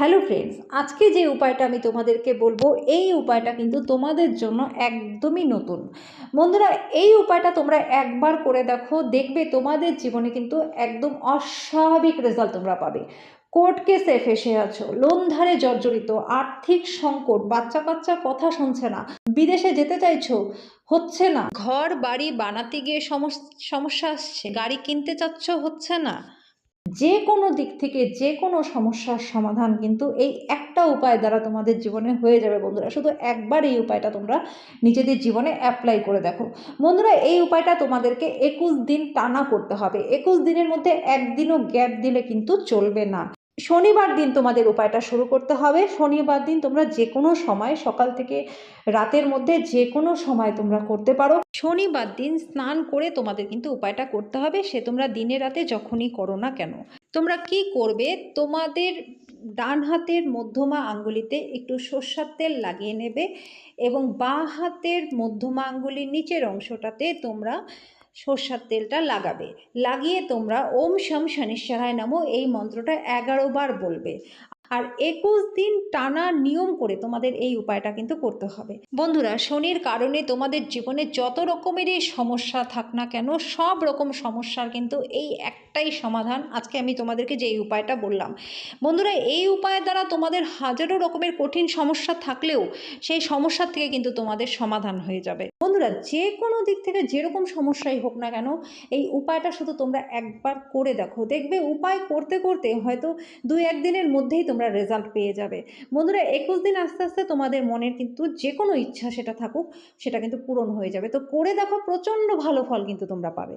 Hello friends আজকে যে উপায়টা আমি তোমাদেরকে বলব, এই উপায়টা কিন্তু তোমাদের জন্য একদমই নতুন। বন্ধুরা, এই উপায়টা তোমরা একবার করে দেখো, দেখবে তোমাদের জীবনে কিন্তু একদম অস্বাভাবিক রেজাল্ট তোমরা পাবে। কোর্ট কেসে ফেসে আছো লোন ধারে জর্জরিত, আর্থিক সংকট বাচ্চা কাচ্চা কথা শুনছে না, বিদেশে যেতে চাইছো, হচ্ছে না। ঘর, বাড়ি বানাতে গিয়ে সমস- সমস্যা আসছে, গাড়ি কিনতে চাচ্ছ, হচ্ছে না। যে কোনো দিক থেকে যে কোনো সমস্যার সমাধান কিন্তু এই একটা উপায় দ্বারা তোমাদের জীবনে হয়ে যাবে বন্ধুরা। শুধু একবার এই উপায়টা তোমরা নিজেদের জীবনে অ্যাপ্লাই করে দেখো। বন্ধুরা, এই উপায়টা তোমাদেরকে একুশ দিন টানা করতে হবে। একুশ দিনের মধ্যে একদিনও গ্যাপ দিলে কিন্তু চলবে না। শনিবার দিন তোমাদের উপায়টা শুরু করতে হবে। শনিবার দিন তোমরা যে কোনো সময় সকাল থেকে রাতের মধ্যে যে কোনো সময় তোমরা করতে পারো। শনিবার দিন স্নান করে তোমাদের কিন্তু উপায়টা করতে হবে, সে তোমরা দিনে রাতে যখনই করো না কেন। তোমরা কি করবে? তোমাদের ডান হাতের মধ্যমা আঙ্গুলিতে একটু সর্ষার তেল লাগিয়ে নেবে এবং বাঁ হাতের মধ্যমা আঙ্গুলির নিচের অংশটাতে তোমরা সর্ষার তেলটা লাগাবে। লাগিয়ে তোমরা ওম শম শনিশ্বরায় নামো এই মন্ত্রটা এগারো বার বলবে। আর একুশ দিন টানা নিয়ম করে তোমাদের এই উপায়টা কিন্তু করতে হবে। বন্ধুরা, শনির কারণে তোমাদের জীবনে যত রকমেরই সমস্যা থাক না কেন, সব রকম সমস্যার কিন্তু এই একটাই সমাধান আজকে আমি তোমাদেরকে যে এই উপায়টা বললাম। বন্ধুরা, এই উপায়ের দ্বারা তোমাদের হাজারো রকমের কঠিন সমস্যা থাকলেও সেই সমস্যার থেকে কিন্তু তোমাদের সমাধান হয়ে যাবে। বন্ধুরা যে কোনো দিক থেকে যেরকম সমস্যাই হোক না কেন, এই উপায়টা শুধু তোমরা একবার করে দেখো। দেখবে উপায় করতে করতে হয়তো দুই একদিনের মধ্যেই তোমরা রেজাল্ট পেয়ে যাবে। বন্ধুরা, একুশ দিন আস্তে আস্তে তোমাদের মনের কিন্তু যে কোনো ইচ্ছা সেটা থাকুক, সেটা কিন্তু পূরণ হয়ে যাবে। তো করে দেখো, প্রচণ্ড ভালো ফল কিন্তু তোমরা পাবে।